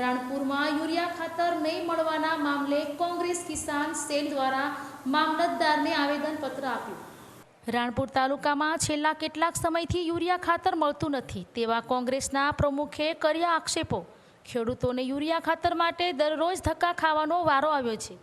રાણપુરમાં urea ખાતર નહીં મળવાના મામલે કોંગ્રેસ કિસાન સેલ દ્વારા મામલતદારને આવેદનપત્ર આપ્યું. રાણપુર તાલુકામાં છેલ્લા કેટલાક સમયથી યુરિયા ખાતર મળતું નથી તેવા કોંગ્રેસના પ્રમુખે કર્યા આક્ષેપો. ખેડૂતોને યુરિયા ખાતર માટે દરરોજ ધક્કા ખાવાનો વારો આવ્યો છે.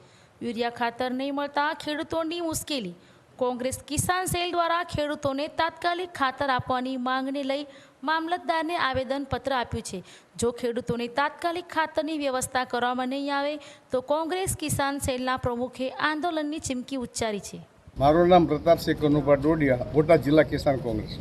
યુરિયા ખાતર નહીં મળતા ખેડૂતોની મુશ્કેલી. કોંગ્રેસ કિસાન સેલ દ્વારા ખેડૂતોને તાત્કાલિક ખાતર આપવાની માંગને લઈ મામલતદારને આવેદનપત્ર આપ્યું છે. જો ખેડૂતોને તાત્કાલિક ખાતરની વ્યવસ્થા કરવામાં નહીં આવે, તો કોંગ્રેસ કિસાન સેલના પ્રમુખે આંદોલનની ચીમકી ઉચ્ચારી છે. મારું નામ પ્રતાપસિંહ કનુભા ડોડિયા, બોટાદ જિલ્લા કિસાન કોંગ્રેસ.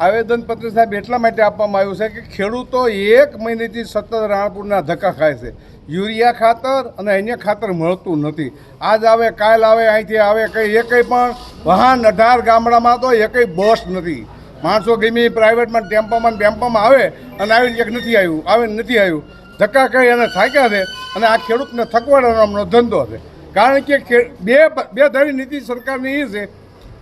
આવેદનપત્ર સાહેબ એટલા માટે આપવામાં આવ્યું છે કે ખેડૂતો એક મહિનેથી સતત રાણપુરના ધક્કા ખાય છે. યુરિયા ખાતર અને અન્ય ખાતર મળતું નથી. આજ આવે, કાલ આવે, અહીંથી આવે, કંઈ એકઈ પણ વાહન અઢાર ગામડામાં તો એકઈ બસ નથી. માણસો ગમી પ્રાઇવેટમાં ટેમ્પોમાં ટેમ્પોમાં આવે અને આવી એક નથી આવ્યું, આવે નથી આવ્યું. ધક્કા કરી અને થાક્યા છે અને આ ખેડૂતને થકવાડવાનો ધંધો છે. કારણ કે બે બે ધારી નીતિ સરકારની એ છે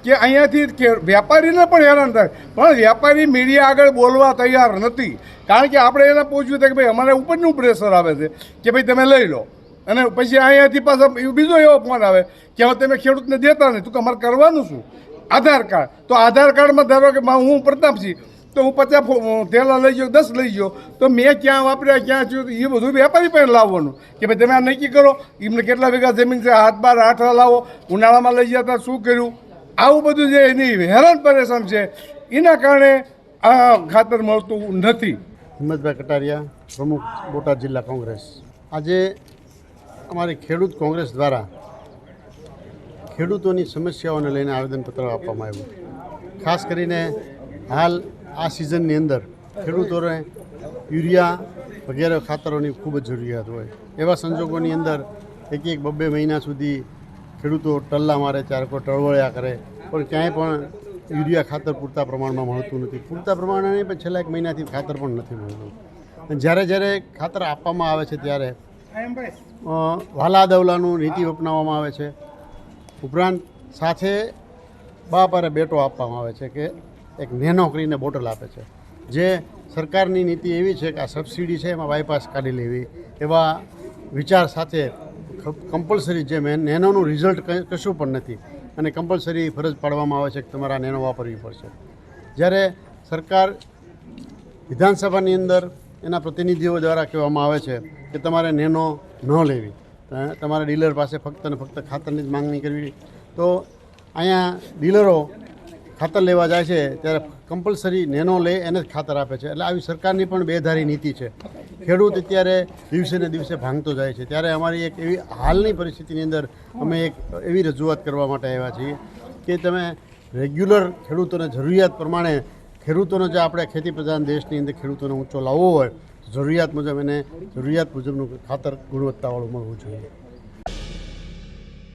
કે અહીંયાથી વેપારીને પણ હેરાન થાય. પણ વેપારી મીડિયા આગળ બોલવા તૈયાર નથી. કારણ કે આપણે એને પૂછ્યું કે ભાઈ, અમારે ઉપરનું પ્રેશર આવે છે કે ભાઈ, તમે લઈ લો. અને પછી અહીંયાથી પાછા બીજો એવો ફોન આવે કે હવે તમે ખેડૂતને દેતા નહીં. તો તમારે કરવાનું શું? આધાર કાર્ડ. તો આધાર કાર્ડમાં ધારો કે હું પ્રતાપસિંહ તો હું પચાસ થેલા લઈ જાઉં દસ લઈ જાઉં તો મેં ક્યાં વાપર્યા, ક્યાં છું એ બધું વેપારી પણ લાવવાનું. કે ભાઈ, તમે આ નક્કી કરો. એમને કેટલા વીઘા જમીન છે? હાથ બાર આઠ લાવો. ઉનાળામાં લઈ જતા શું કર્યું? આવું બધું જે એની હેરાન પરેશાન છે, એના કારણે આ ખાતર મળતું નથી. હિંમતભાઈ કટારિયા, પ્રમુખ બોટાદ જિલ્લા કોંગ્રેસ. આજે અમારી ખેડૂત કોંગ્રેસ દ્વારા ખેડૂતોની સમસ્યાઓને લઈને આવેદનપત્ર આપવામાં આવ્યું. ખાસ કરીને હાલ આ સિઝનની અંદર ખેડૂતોને યુરિયા વગેરે ખાતરોની ખૂબ જ જરૂરિયાત હોય. એવા સંજોગોની અંદર એક એક બબ્બે મહિના સુધી ખેડૂતો ટલ્લા મારે, ચાર કોઈ ટળવળ્યા કરે. પણ ક્યાંય પણ યુરિયા ખાતર પૂરતા પ્રમાણમાં મળતું નથી. પૂરતા પ્રમાણે નહીં, પણ છેલ્લા એક મહિનાથી ખાતર પણ નથી મળતું. જ્યારે જ્યારે ખાતર આપવામાં આવે છે ત્યારે વાલા દવલાનું નીતિ અપનાવવામાં આવે છે. ઉપરાંત સાથે બાપ અને બેટો આપવામાં આવે છે કે એક નેનો કરીને બોટલ આપે છે. જે સરકારની નીતિ એવી છે કે આ સબસિડી છે, એમાં બાયપાસ કાઢી લેવી. એવા વિચાર સાથે કમ્પલસરી જે નેનોનું રિઝલ્ટ કશું પણ નથી. અને કમ્પલસરી ફરજ પાડવામાં આવે છે કે તમારે નેનો વાપરવી પડશે. જ્યારે સરકાર વિધાનસભાની અંદર એના પ્રતિનિધિઓ દ્વારા કહેવામાં આવે છે કે તમારે નેનો ન લેવી. તમારે ડીલર પાસે ફક્ત ને ફક્ત ખાતરની જ માંગણી કરવી. તો અહીંયા ડીલરો ખાતર લેવા જાય છે, ત્યારે કમ્પલસરી નેનો લે, એને જ ખાતર આપે છે. એટલે આવી સરકારની પણ બેધારી નીતિ છે. ખેડૂત અત્યારે દિવસે ને દિવસે ભાંગતો જાય છે. ત્યારે અમારી એક એવી હાલની પરિસ્થિતિની અંદર અમે એક એવી રજૂઆત કરવા માટે આવ્યા છીએ કે તમે રેગ્યુલર ખેડૂતોને જરૂરિયાત પ્રમાણે ખેડૂતોનો જે આપણે ખેતી પ્રધાન દેશની અંદર ખેડૂતોને ઊંચો લાવવો હોય, જરૂરિયાત મુજબ એને જરૂરિયાત મુજબનું ખાતર ગુણવત્તાવાળું મળવું જોઈએ.